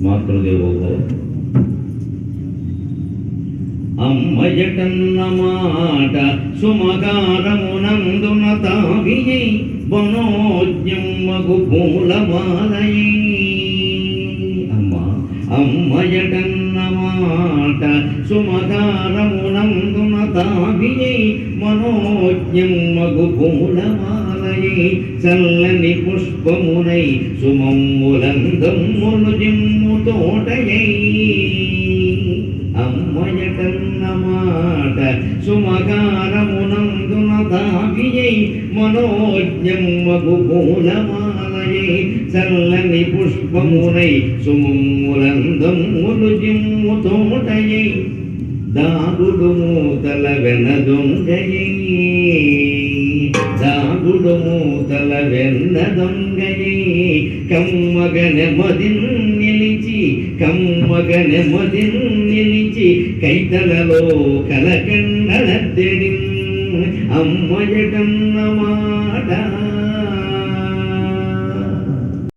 మాతృదేవోభవ అమ్మయటన్న మాట సుమకారమునందున తావియై వనోజ్ఞమ్మగు పూలమాలయై అమ్మ అమ్మయటన్న మాట సుమకారమునందున తావియై మనోజ్ఞమ్మగు పూలమాలయై చల్లని పుష్పమునై సుమమ్ములందమ్ములు జిమ్ము తోటయై అమ్మయటన్న మాట సుమకారమునందున దావియై మనోజ్ఞమ్మగు పూలమాలయై చల్లని పుష్పమునై సుమమ్ములందమ్ములు జిమ్ము తోటయై దాగుడు మూతల వెనదొంగయై దాగుడు మూతల వెన్న దొంగయై కమ్మగ నెమదిన్ నిలిచి కమ్మగనె మదిన్ నిలిచి కైతలలో కలకండలద్దెడి అమ్మయటన్న మాట